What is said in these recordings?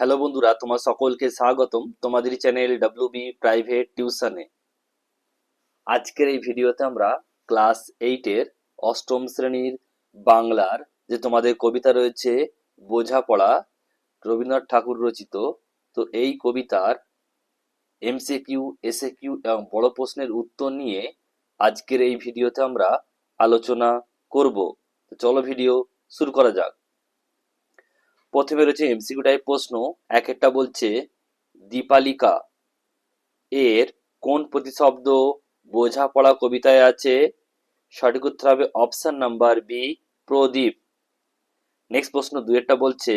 Hello বন্ধুরা, তোমার সকলকে স্বাগতম তোমাদের চ্যানেল ডাব্লিউ বি প্রাইভেট টিউশনে আজকের এই ভিডিওতে আমরা ক্লাস এইটের অষ্টম শ্রেণির বাংলার যে তোমাদের কবিতা রয়েছে, বোঝাপড়া, রবীন্দ্রনাথ ঠাকুর রচিত, তো এই কবিতার এমসিকিউ এসএকিউ এবং বড় প্রশ্নের উত্তর নিয়ে আজকের এই ভিডিওতে আমরা আলোচনা করব। তো চলো ভিডিও শুরু করা যাক। প্রথমে রয়েছে এমসিকিউ টাইপ প্রশ্ন। এক একটা বলছে, দীপালিকা, এর কোন প্রতিশব্দ বোঝাপড়া কবিতায় আছে? সঠিক উত্তর হবে অপশন নাম্বার বি প্রদীপ। নেক্সট প্রশ্ন দুয়েরটা বলছে,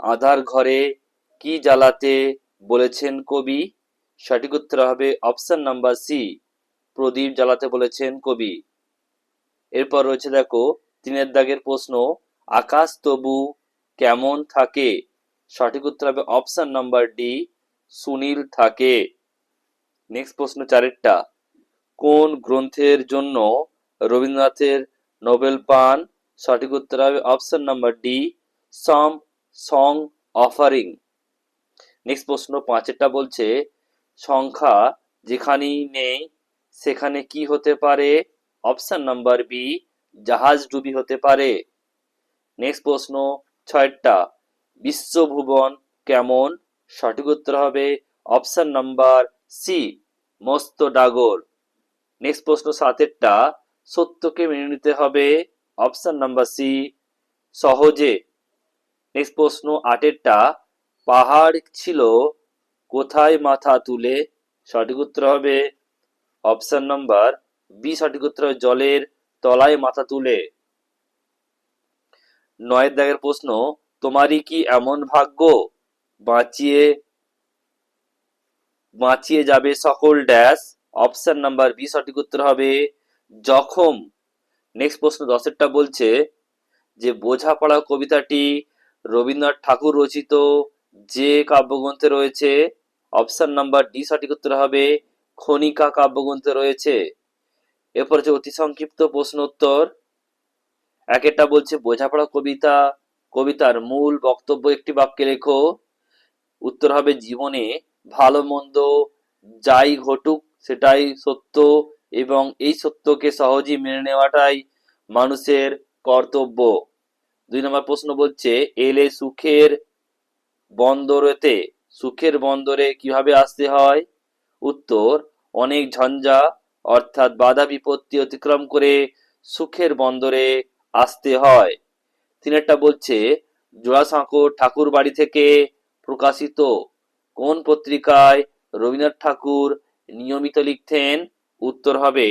আধার ঘরে কি জ্বালাতে বলেছেন কবি? সঠিক উত্তর হবে অপশন নাম্বার সি প্রদীপ জ্বালাতে বলেছেন কবি। এরপর রয়েছে দেখো, তিনের দাগের প্রশ্ন, আকাশ তবু কেমন থাকে? সঠিক উত্তর হবে অপশন নাম্বার ডি সুনীল থাকে। নেক্সট প্রশ্ন চারেরটা। কোন গ্রন্থের জন্য রবীন্দ্রনাথের নোবেল পান? সঠিক উত্তর হবে অপশন নাম্বার ডি সম সং অফারিং। নেক্সট প্রশ্ন পাঁচেরটা বলছে, সংখ্যা যেখানেই নেই, সেখানে কি হতে পারে? অপশন নাম্বার বি জাহাজ ডুবি হতে পারে। নেক্সট প্রশ্ন ছয়টা। বিশ্বভুবন কেমন? সঠিক উত্তর হবে অপশন নাম্বার সি, মস্ত ডাগর। নেক্সট প্রশ্ন সাতেরটা। সত্যকে মেনে নিতে হবে অপশন নাম্বার সি, সহজে। নেক্সট প্রশ্ন আটেরটা। পাহাড় ছিল কোথায় মাথা তুলে? সঠিক উত্তর হবে অপশন নাম্বার বি, সঠিক উত্তর জলের তলায় মাথা তুলে। নয়ের দাগের প্রশ্ন, তোমারই কি এমন ভাগ্য? বাঁচিয়ে বাঁচিয়ে যাবে সকল ড্যাশ অপশন নাম্বার বি সঠিক উত্তর হবে জখম। নেক্সট প্রশ্ন দশেরটা বলছে যে, বোঝাপড়া কবিতাটি রবীন্দ্রনাথ ঠাকুর রচিত যে কাব্যগ্রন্থে রয়েছে। অপশন নাম্বার ডি সঠিক উত্তর হবে খনিকা কাব্যগ্রন্থে রয়েছে। এরপর হচ্ছে অতি সংক্ষিপ্ত প্রশ্ন উত্তর এক একটা বলছে, বোঝাপড়া কবিতা, কবিতার মূল বক্তব্য একটি বাক্যে লেখো, উত্তর হবে, জীবনে ভালো মন্দ যাই ঘটুক, সেটাই সত্য এবং এই সত্যকে সহজেই মেনে নেওয়াটাই মানুষের কর্তব্য। দুই নম্বর প্রশ্ন বলছে, এলে সুখের বন্দরেতে, সুখের বন্দরে কীভাবে আসতে হয়? উত্তর, অনেক ঝঞ্ঝা, অর্থাৎ বাধা বিপত্তি অতিক্রম করে সুখের বন্দরে আসতে হয়। তিনেরটা বলছে, জোড়াসাঁকো ঠাকুর বাড়ি থেকে প্রকাশিত। কোন পত্রিকায় রবীন্দ্রনাথ ঠাকুর নিয়মিত লিখতেন? উত্তর হবে,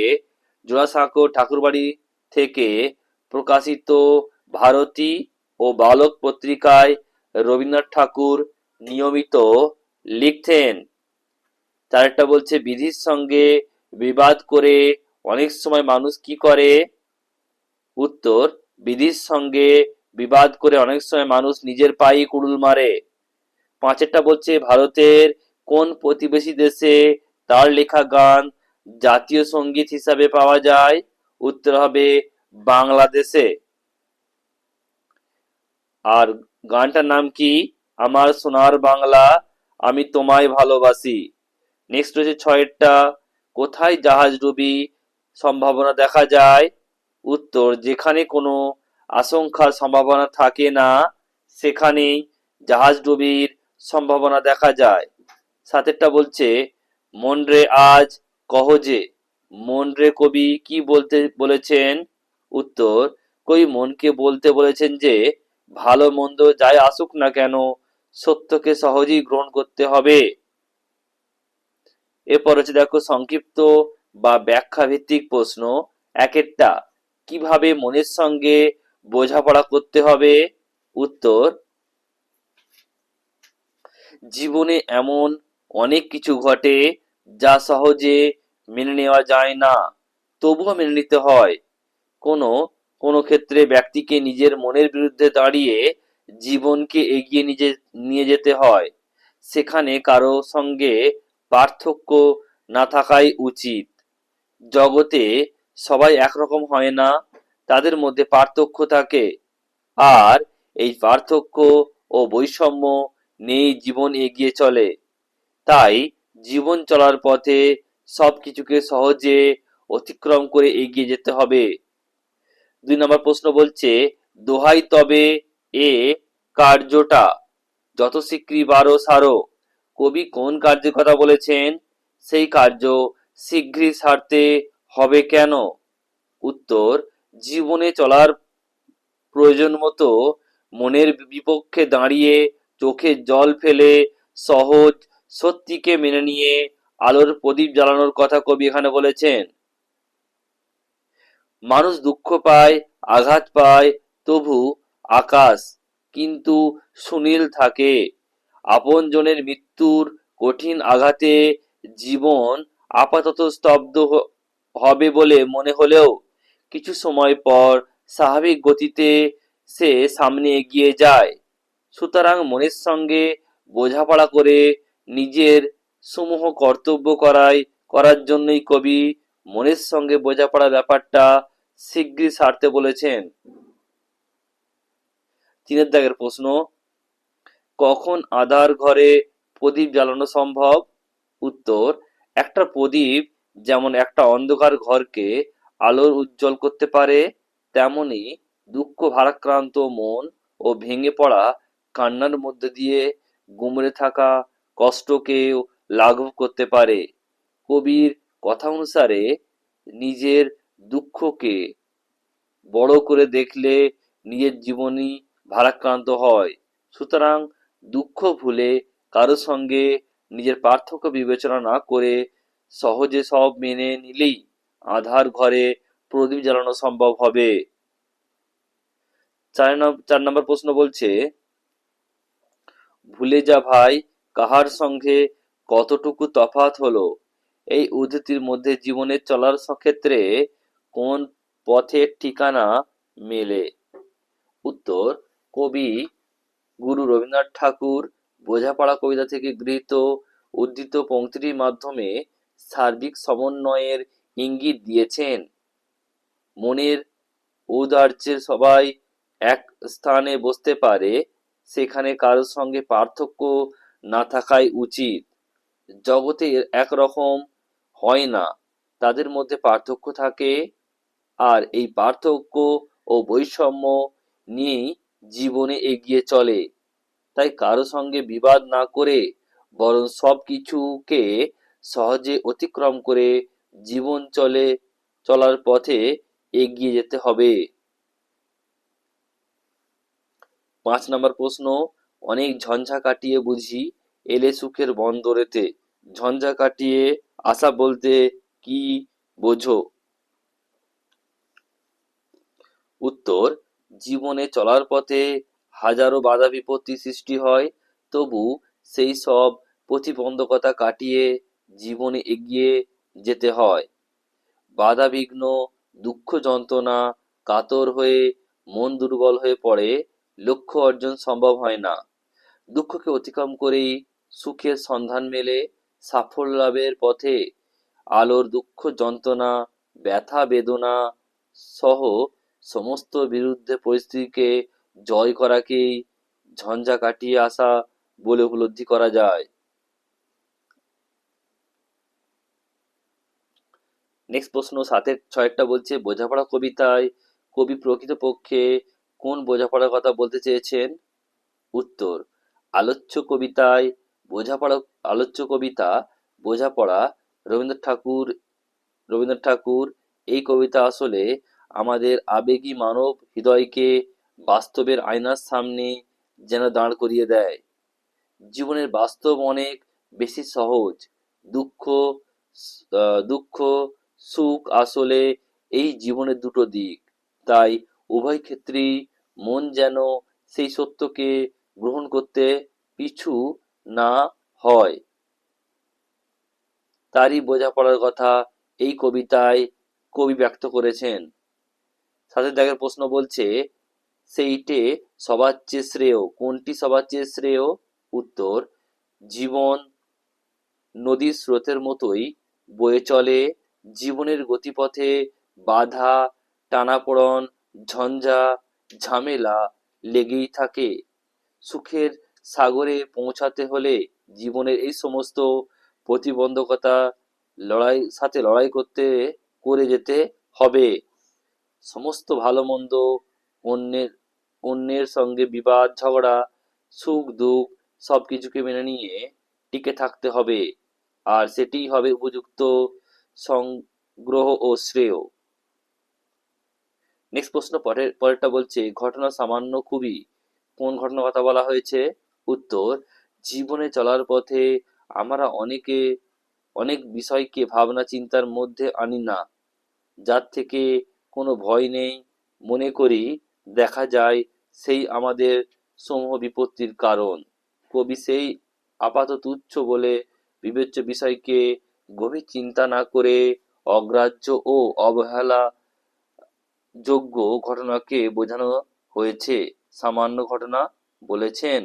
জোড়াসাঁকো ঠাকুরবাড়ি থেকে প্রকাশিত ভারতী ও বালক পত্রিকায় রবীন্দ্রনাথ ঠাকুর নিয়মিত লিখতেন। চারটা বলছে, বিধির সঙ্গে বিবাদ করে অনেক সময় মানুষ কি করে? উত্তর, বিধির সঙ্গে বিবাদ করে অনেক সময় মানুষ নিজের পায়ে কুড়ুল মারে। পাঁচেরটা বলছে, ভারতের কোন প্রতিবেশী দেশে তার লেখা গান জাতীয় সংগীত হিসাবে পাওয়া যায়? উত্তর হবে, বাংলাদেশে। আর গানটার নাম কি? আমার সোনার বাংলা, আমি তোমায় ভালোবাসি। নেক্সট রয়েছে ছয়েরটা, কোথায় জাহাজ ডুবি? সম্ভাবনা দেখা যায়। উত্তর, যেখানে কোনো আশঙ্কার সম্ভাবনা থাকে না, সেখানেই জাহাজ ডুবির সম্ভাবনা দেখা যায়। সাতেরটা বলছে মন রে আজ কহজে। মন রে কবি কি বলতে বলেছেন? উত্তর, কবি মনকে বলতে বলেছেন যে, ভালো মন্দ যাই আসুক না কেন, সত্যকে সহজেই গ্রহণ করতে হবে। এরপর হচ্ছে দেখো, সংক্ষিপ্ত বা ব্যাখ্যা ভিত্তিক প্রশ্ন। একেরটা কীভাবে মনের সঙ্গে বোঝাপড়া করতে হবে? উত্তর, জীবনে এমন অনেক কিছু ঘটে যা সহজে মেনে নেওয়া যায় না, তবুও মেনে নিতে হয়। কোনো কোনো ক্ষেত্রে ব্যক্তিকে নিজের মনের বিরুদ্ধে দাঁড়িয়ে জীবনকে এগিয়ে নিজে, নিয়ে যেতে হয়। সেখানে কারও সঙ্গে পার্থক্য না থাকাই উচিত। জগতে সবাই একরকম হয় না, তাদের মধ্যে পার্থক্য থাকে। আর এই পার্থক্য ও বৈষম্য নেই জীবন এগিয়ে চলে। তাই জীবন চলার পথে সব কিছুকে সহজে অতিক্রম করে এগিয়ে যেতে হবে। দুই নম্বর প্রশ্ন বলছে, দোহাই তবে এ কার্যটা, যত শীঘ্রই বারো সারো। কবি কোন কার্যের কথা বলেছেন? সেই কার্য শীঘ্রই সারতে হবে কেন? উত্তর, জীবনে চলার প্রয়োজন মতো মনের বিপক্ষে দাঁড়িয়ে চোখে জল ফেলে সহজ সত্যিকে মেনে নিয়ে আলোর প্রদীপ জ্বালানোর কথা কবি এখানে বলেছেন। মানুষ দুঃখ পায়, আঘাত পায়, তবু আকাশ কিন্তু সুনীল থাকে। আপনজনের মৃত্যুর কঠিন আঘাতে জীবন আপাতত স্তব্ধ হবে বলে মনে হলেও কিছু সময় পর স্বাভাবিক গতিতে সে সামনে এগিয়ে যায়। সুতরাং মনের সঙ্গে বোঝাপড়া করে নিজের সমূহ কর্তব্য করাই, করার জন্যই কবি মনের সঙ্গে বোঝাপড়া ব্যাপারটা শীঘ্রই সারতে বলেছেন। তিনের দাগের প্রশ্ন, কখন আধার ঘরে প্রদীপ জ্বালানো সম্ভব? উত্তর, একটা প্রদীপ যেমন একটা অন্ধকার ঘরকে আলোর উজ্জ্বল করতে পারে, তেমনি দুঃখ ভারাক্রান্ত মন ও ভেঙে পড়া কান্নার মধ্যে দিয়ে গুমড়ে থাকা কষ্টকেও লাঘব করতে পারে। কবির কথা অনুসারে নিজের দুঃখকে বড় করে দেখলে নিজের জীবনই ভারাক্রান্ত হয়। সুতরাং দুঃখ ভুলে কারও সঙ্গে নিজের পার্থক্য বিবেচনা না করে সহজে সব মেনে নিলেই আধার ঘরে প্রদীপ জ্বালানো সম্ভব হবে। চার নম্বর প্রশ্ন বলছে, ভুলে যা ভাই, কাহার সঙ্গে কতটুকু তফাৎ হলো? এই উদ্ধৃতির মধ্যে জীবনের চলার ক্ষেত্রে কোন পথের ঠিকানা মেলে? উত্তর, কবি গুরু রবীন্দ্রনাথ ঠাকুর বোঝাপড়া কবিতা থেকে গৃহীত উদ্ধৃত পংক্তিটির মাধ্যমে সার্বিক সমন্বয়ের ইঙ্গিত দিয়েছেন। মনের ঔদার্যে সবাই এক স্থানে বসতে পারে, সেখানে কারোর সঙ্গে পার্থক্য না থাকাই উচিত। জগতে একরকম হয় না, তাদের মধ্যে পার্থক্য থাকে, আর এই পার্থক্য ও বৈষম্য নিয়েই জীবনে এগিয়ে চলে। তাই কারও সঙ্গে বিবাদ না করে বরং সব কিছুকে সহজে অতিক্রম করে জীবন চলে, চলার পথে এগিয়ে যেতে হবে। পাঁচ নম্বর প্রশ্ন, অনেক ঝঞ্ঝা কাটিয়ে বুঝি এলে সুখের বন্দরেতে। ঝঞ্ঝা কাটিয়ে আশা বলতে কি বোঝো? উত্তর, জীবনে চলার পথে হাজারো বাধা বিপত্তি সৃষ্টি হয়, তবু সেই সব প্রতিবন্ধকতা কাটিয়ে জীবনে এগিয়ে যেতে হয়। বাধা বিঘ্ন দুঃখ যন্ত্রণা, কাতর হয়ে মন দুর্বল হয়ে পড়ে লক্ষ্য অর্জন সম্ভব হয় না। দুঃখকে অতিক্রম করেই সুখের সন্ধান মেলে সাফল্য লাভের পথে। আলোর দুঃখ যন্ত্রণা, ব্যথা বেদনা সহ সমস্ত বিরুদ্ধে পরিস্থিতিকে জয় করাকেই ঝঞ্ঝা কাটিয়ে আসা বলে উপলব্ধি করা যায়। নেক্সট প্রশ্ন, সাতের ছয়েরটা বলছে, বোঝাপড়া কবিতায় কবি প্রকৃতপক্ষে কোন বোঝাপড়ার কথা বলতে চেয়েছেন? উত্তর, আলোচ্য কবিতায় বোঝাপড়া, আলোচ্য কবিতা, বোঝাপড়া, রবীন্দ্রনাথ ঠাকুর রবীন্দ্রনাথ ঠাকুর, এই কবিতা আসলে আমাদের আবেগী মানব হৃদয়কে বাস্তবের আয়নার সামনে যেন দাঁড় করিয়ে দেয়। জীবনের বাস্তব অনেক বেশি সহজ, দুঃখ দুঃখ সুখ আসলে এই জীবনের দুটো দিক। তাই উভয় ক্ষেত্রেই মন যেন সেই সত্যকে গ্রহণ করতে পিছু না হয়। তারই বোঝাপড়ার কথা এই কবিতায় কবি ব্যক্ত করেছেন। সাথে দেখার প্রশ্ন বলছে, সেইটে সবার চেয়ে শ্রেয়, কোনটি সবার চেয়ে শ্রেয়? উত্তর, জীবন নদীর স্রোতের মতোই বয়ে চলে জীবনের গতিপথে বাধা, টানাপোড়ন, ঝঞ্ঝা, ঝামেলা লেগেই থাকে। সুখের সাগরে পৌঁছাতে হলে জীবনের এই সমস্ত প্রতিবন্ধকতা লড়াই, সাথে লড়াই করতে, করে যেতে হবে। সমস্ত ভালো মন্দ অন্যের অন্যের সঙ্গে বিবাদ, ঝগড়া, সুখ, দুঃখ সব কিছুকে মেনে নিয়ে টিকে থাকতে হবে। আর সেটিই হবে উপযুক্ত সংগ্রহ ও শ্রেয়। নেক্সট প্রশ্ন পরের পরেরটা বলছে, ঘটনা সামান্য খুবই। কোন ঘটনার কথা বলা হয়েছে? উত্তর, জীবনে চলার পথে আমরা অনেকে, অনেক বিষয়কে ভাবনা চিন্তার মধ্যে আনি না। যার থেকে কোনো ভয় নেই। মনে করি দেখা যায় সেই আমাদের সমূহ বিপত্তির কারণ। কবি সেই আপাত তুচ্ছ বলে বিবেচ্য বিষয়কে গভীর চিন্তা না করে অগ্রাহ্য ও অবহেলা যোগ্য ঘটনাকে বোঝানো হয়েছে, সামান্য ঘটনা বলেছেন।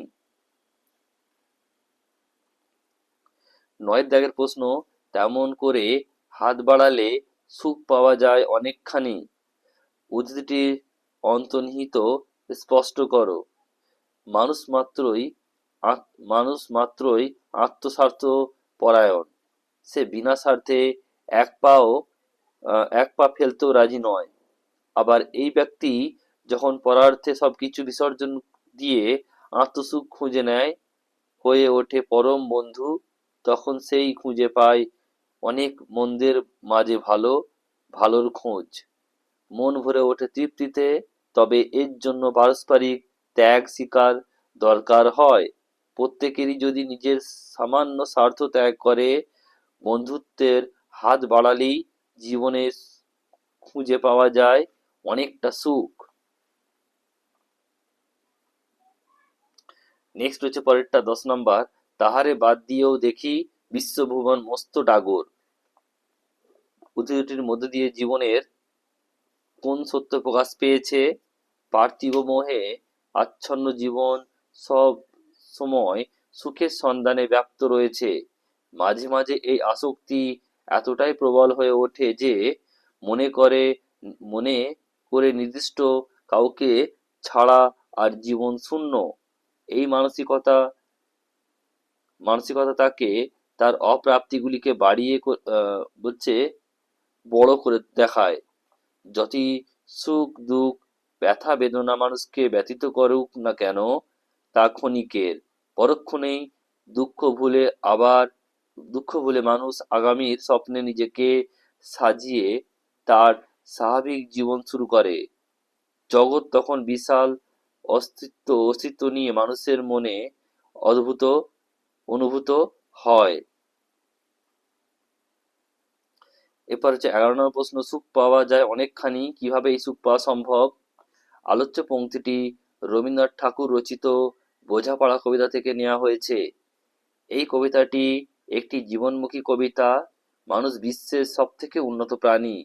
নয় দাগের প্রশ্ন, তেমন করে হাত বাড়ালে সুখ পাওয়া যায় অনেকখানি। উদ্ধৃতিটির অন্তর্নিহিত স্পষ্ট করো। মানুষ মাত্রই মানুষ মাত্রই আত্মস্বার্থ পরায়ণ সে বিনা স্বার্থে এক পাও এক পা ফেলতেও রাজি নয়। আবার এই ব্যক্তি যখন পরার্থে সবকিছু বিসর্জন দিয়ে আত্মসুখ খুঁজে নেয়, হয়ে ওঠে পরম বন্ধু, তখন সেই খুঁজে পায় অনেক মন্দের মাঝে ভালো, ভালোর খোঁজ। মন ভরে ওঠে তৃপ্তিতে, তবে এর জন্য পারস্পরিক ত্যাগ শিকার দরকার হয়। প্রত্যেকেরই যদি নিজের সামান্য স্বার্থ ত্যাগ করে বন্ধুত্বের হাত বাড়ালেই জীবনে খুঁজে পাওয়া যায় অনেকটা সুখ। নেক্সট হচ্ছে পরেরটা, দশ নম্বর। তাহারে বাদ দিয়েও দেখি বিশ্বভুবন মস্ত ডাগর। উদ্ধৃতিটির মধ্যে দিয়ে জীবনের কোন সত্য প্রকাশ পেয়েছে, পার্থিব মোহে আচ্ছন্ন জীবন সব সময় সুখের সন্ধানে ব্যপ্ত রয়েছে। মাঝে মাঝে এই আসক্তি এতটাই প্রবল হয়ে ওঠে যে মনে করে মনে করে নির্দিষ্ট কাউকে ছাড়া আর জীবন শূন্য। এই মানসিকতা মানসিকতা তাকে তার অপ্রাপ্তিগুলিকে বাড়িয়ে বলছে, বড় করে দেখায়। যতই সুখ, দুঃখ, ব্যথা, বেদনা মানুষকে ব্যতীত করুক না কেন, তা ক্ষণিকের। পরক্ষণেই দুঃখ ভুলে আবার দুঃখ ভুলে মানুষ আগামীর স্বপ্নে নিজেকে সাজিয়ে তার স্বাভাবিক জীবন শুরু করে। জগৎ তখন বিশাল অস্তিত্ব অস্তিত্ব নিয়ে মানুষের মনে অদ্ভুত, অনুভূত হয়। এরপর হচ্ছে এগারো নম্বর প্রশ্ন, সুখ পাওয়া যায় অনেকখানি, কীভাবে এই সুখ পাওয়া সম্ভব? আলোচ্য পংক্তিটি রবীন্দ্রনাথ ঠাকুর রচিত বোঝাপড়া কবিতা থেকে নেওয়া হয়েছে। এই কবিতাটি একটি জীবনমুখী কবিতা মানুষ বিশ্বের সবথেকে উন্নত প্রাণী।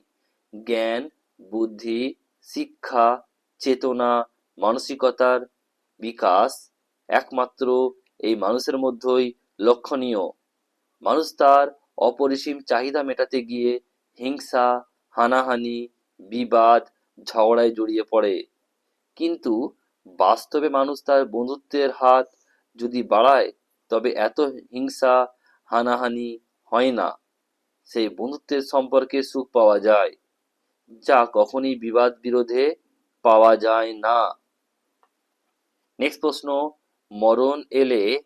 জ্ঞান, বুদ্ধি, শিক্ষা, চেতনা, মানসিকতার বিকাশ একমাত্র এই মানুষের মধ্যেই লক্ষণীয়। মানুষ তার অপরিসীম চাহিদা মেটাতে গিয়ে হিংসা, হানাহানি, বিবাদ, ঝগড়ায় জড়িয়ে পড়ে। কিন্তু বাস্তবে মানুষ তার বন্ধুত্বের হাত যদি বাড়ায়, তবে এত হিংসা হানাহানি হয় না। সেই বন্ধুত্বের সম্পর্কে সুখ পাওয়া যায়। যা কখনই বিবাদ বিরোধে পাওয়া যায় না। নেক্সট প্রশ্ন, মরণ এলে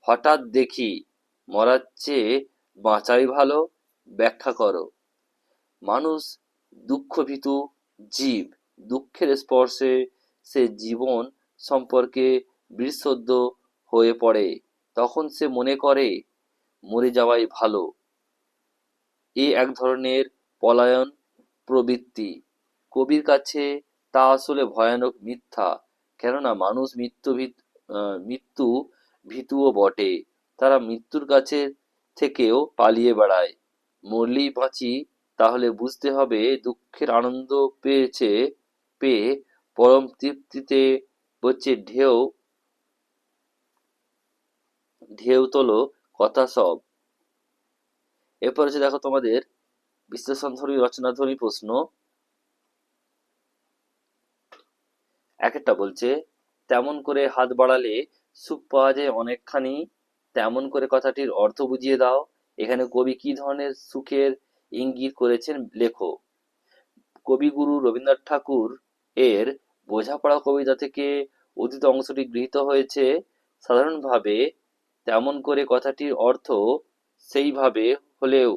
হঠাৎ দেখি মরার চেয়ে বাঁচাই ভালো? ব্যাখ্যা করো। মানুষ দুঃখভীতু জীব, দুঃখের স্পর্শে সে জীবন সম্পর্কে বিশুদ্ধ হয়ে পড়ে। তখন সে মনে করে মরে যাওয়াই ভালো। এ এক ধরনের পলায়ন প্রবৃত্তি। কবির কাছে তা আসলে ভয়ানক মিথ্যা, কেননা মানুষ মৃত্যু মৃত্যু ভীতুও বটে। তারা মৃত্যুর কাছে থেকেও পালিয়ে বেড়ায়। মরলেই বাঁচি, তাহলে বুঝতে হবে দুঃখের আনন্দ পেয়েছে, পেয়ে পরম তৃপ্তিতে হচ্ছে ঢেউ ঢেউ তোলো কথা সব। এরপর হচ্ছে দেখো তোমাদের বিশ্লেষণধর্মী, রচনাধর্মী প্রশ্ন। এক একটা বলছে, তেমন করে হাত বাড়ালে সুখ পাওয়া যায় অনেকখানি। তেমন করে কথাটির অর্থ বুঝিয়ে দাও। এখানে কবি কি ধরনের সুখের ইঙ্গিত করেছেন লেখো। কবিগুরু রবীন্দ্রনাথ ঠাকুর এর বোঝাপড়া কবিতা থেকে অতীত অংশটি গৃহীত হয়েছে। সাধারণভাবে তেমন করে কথাটির অর্থ সেইভাবে হলেও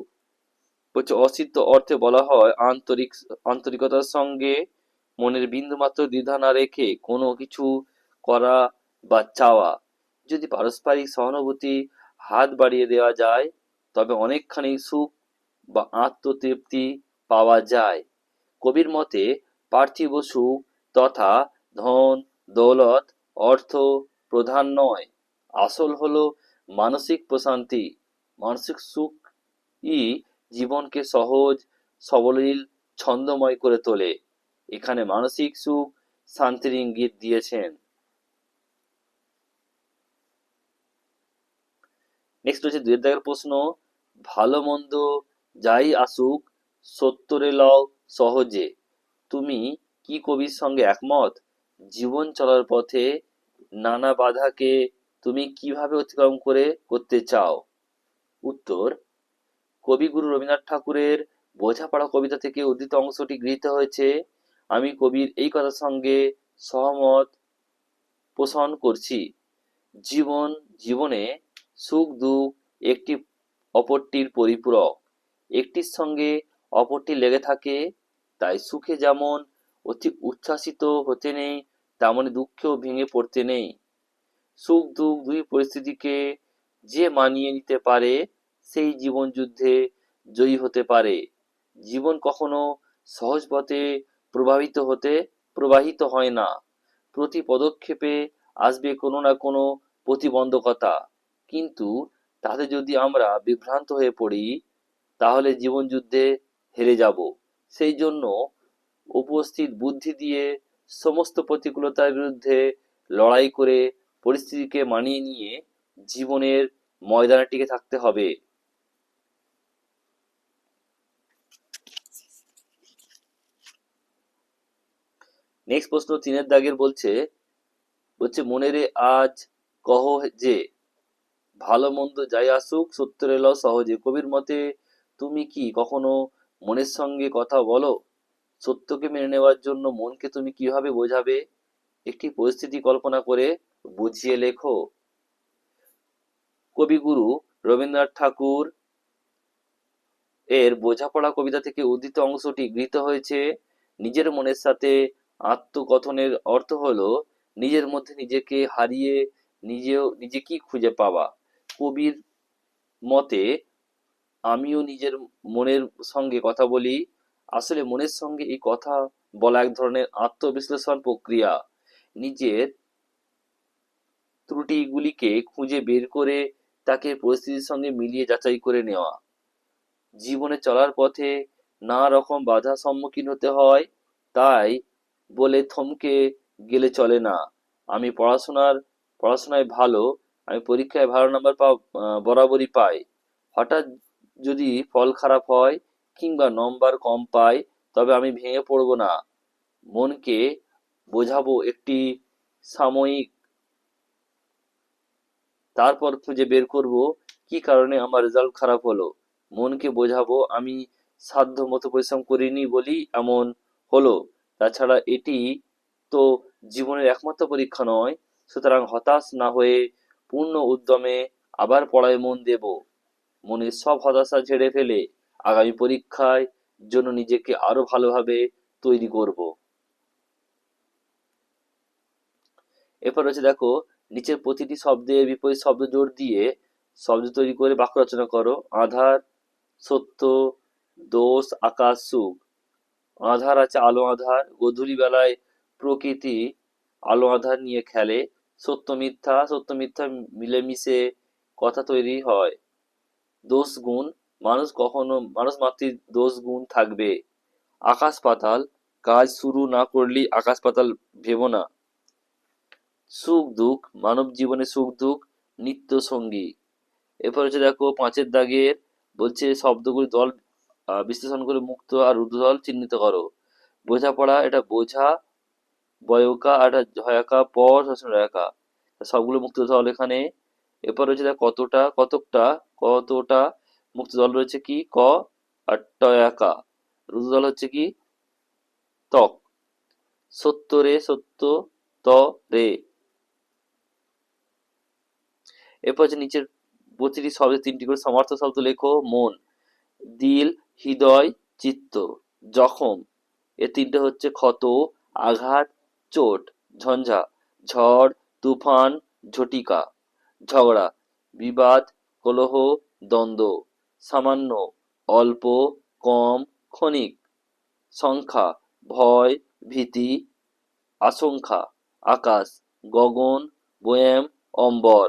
হচ্ছে অসিদ্ধ অর্থে বলা হয় আন্তরিক, আন্তরিকতার সঙ্গে মনের বিন্দুমাত্র দ্বিধা না রেখে কোনো কিছু করা বা চাওয়া। যদি পারস্পরিক সহানুভূতি হাত বাড়িয়ে দেওয়া যায়, তবে অনেকখানি সুখ বা আত্মতৃপ্তি পাওয়া যায়। কবির মতে, পার্থিব সুখ তথা ধন, দৌলত অর্থ প্রধান নয়। আসল হলো মানসিক প্রশান্তি, মানসিক সুখ ই জীবনকে সহজ, সবলীল, ছন্দময় করে তোলে। এখানে মানসিক সুখ শান্তির ইঙ্গিত দিয়েছেন। নেক্সট হচ্ছে দুই দাগের প্রশ্ন, ভালো মন্দ যাই আসুক সত্তরে লও সহজে। তুমি কি কবির সঙ্গে একমত? জীবন চলার পথে নানা বাধাকে তুমি কীভাবে অতিক্রম করে করতে চাও? উত্তর, কবিগুরু রবীন্দ্রনাথ ঠাকুরের বোঝাপড়া কবিতা থেকে উদ্ধৃত অংশটি গৃহীত হয়েছে। আমি কবির এই কথার সঙ্গে সহমত পোষণ করছি। জীবন, জীবনে সুখ, দুঃখ একটি অপরটির পরিপূরক। একটির সঙ্গে অপরটি লেগে থাকে, তাই সুখে যেমন অতি উচ্ছ্বাসিত হতে নেই, তেমনি দুঃখেও ভেঙে পড়তে নেই। সুখ দুঃখ দুই পরিস্থিতিকে যে মানিয়ে নিতে পারে, সেই জীবন যুদ্ধে জয়ী হতে পারে। জীবন কখনো সহজ পথে প্রভাবিত হতে, প্রবাহিত হয় না। প্রতি পদক্ষেপে আসবে কোনো না কোনো প্রতিবন্ধকতা। কিন্তু তাতে যদি আমরা বিভ্রান্ত হয়ে পড়ি, তাহলে জীবন যুদ্ধে হেরে যাব। সেই জন্য উপস্থিত বুদ্ধি দিয়ে সমস্ত প্রতিকূলতার বিরুদ্ধে লড়াই করে পরিস্থিতিকে মানিয়ে নিয়ে জীবনের ময়দানে টিকে থাকতে হবে। নেক্সট প্রশ্ন তিনের দাগের বলছে বলছে মনেরে আজ কহ যে, ভালো মন্দ যাই আসুক, সত্যের এলো সহজে। কবির মতে, তুমি কি কখনো মনের সঙ্গে কথা বলো? সত্যকে মেনে নেওয়ার জন্য মনকে তুমি কীভাবে বোঝাবে? একটি পরিস্থিতি কল্পনা করে বুঝিয়ে লেখো। কবিগুরু রবীন্দ্রনাথ ঠাকুর এর বোঝাপড়া কবিতা থেকে উদ্ধৃত অংশটি গৃহীত হয়েছে। নিজের মনের সাথে আত্মকথনের অর্থ হলো নিজের মধ্যে নিজেকে হারিয়ে নিজেও নিজেকেই খুঁজে পাওয়া। কবির মতে, আমিও নিজের মনের সঙ্গে কথা বলি। আসলে মনের সঙ্গে এই কথা বলা এক ধরনের আত্মবিশ্লেষণ প্রক্রিয়া। নিজের ত্রুটিগুলিকে খুঁজে বের করে তাকে পরিস্থিতির সঙ্গে মিলিয়ে যাচাই করে নেওয়া। জীবনে চলার পথে নানা রকম বাধা সম্মুখীন হতে হয়, তাই বলে থমকে গেলে চলে না। আমি পড়াশোনার, পড়াশোনায় ভালো, আমি পরীক্ষায় ভালো নাম্বার পা বরাবরই পাই। হঠাৎ যদি ফল খারাপ হয় কিংবা নম্বর কম পাই, তবে আমি ভেঙে পড়ব না। মনকে বোঝাবো একটি সাময়িক তারপর খুঁজে বের করব, কি কারণে আমার রেজাল্ট খারাপ হলো? মনকে বোঝাবো, আমি সাধ্য মতো পরিশ্রম করিনি বলি এমন হলো। তাছাড়া এটি তো জীবনের একমাত্র পরীক্ষা নয়, সুতরাং হতাশ না হয়ে পূর্ণ উদ্যমে আবার পড়ায় মন দেব। মনের সব হতাশা ঝেড়ে ফেলে আগামী পরীক্ষায় জন্য নিজেকে আরও ভালোভাবে তৈরি করব। এরপর হচ্ছে দেখো নিচের প্রতিটি শব্দে বিপরীত শব্দ জোর দিয়ে শব্দ তৈরি করে বাক্য রচনা করো। আধার, সত্য, দোষ, আকাশ, সুখ। আধার আছে আলো আধার। গধূলি বেলায় প্রকৃতি আলো আধার নিয়ে খেলে। সত্য মিথ্যা সত্য মিথ্যা মিলেমিশে কথা তৈরি হয়। দোষ গুণ, মানুষ কখনো, মানুষ মাতৃ দোষ গুণ থাকবে। আকাশ পাতাল, কাজ শুরু না করলেই আকাশ পাতাল ভেবো না। সুখ, দুঃখ, মানব জীবনে সুখ, দুঃখ, নিত্য সঙ্গী। এরপর হচ্ছে দেখো পাঁচের দাগের বলছে শব্দগুলি দল বিশ্লেষণ করে মুক্ত আর উর্দল চিহ্নিত করো। বোঝাপড়া, এটা বোঝা, বয়কা, আর ঝয়াকা, পর রেখা। সবগুলো মুক্ত দল এখানে। এরপর রয়েছে দেখো কতটা, কতকটা, কতটা মুক্ত দল রয়েছে কি? ক আর টয়াকা। রুদ্র জল হচ্ছে কি? ত্বক। সত্য রে সত্য ত, রে। এরপর হচ্ছে নিচের প্রতিটি শব্দে তিনটি করে সমার্থক শব্দ লেখো, মন, দিল, হৃদয়, চিত্ত, জখম। এ তিনটে হচ্ছে ক্ষত, আঘাত, চোট, ঝঞ্ঝা, ঝড়, তুফান, ঝটিকা, ঝগড়া, বিবাদ, কলহ, দ্বন্দ্ব, সামান্য, অল্প, কম, ক্ষণিক, সংখ্যা, ভয়, ভীতি, আশঙ্কা, আকাশ, গগন, বয়াম, অম্বর।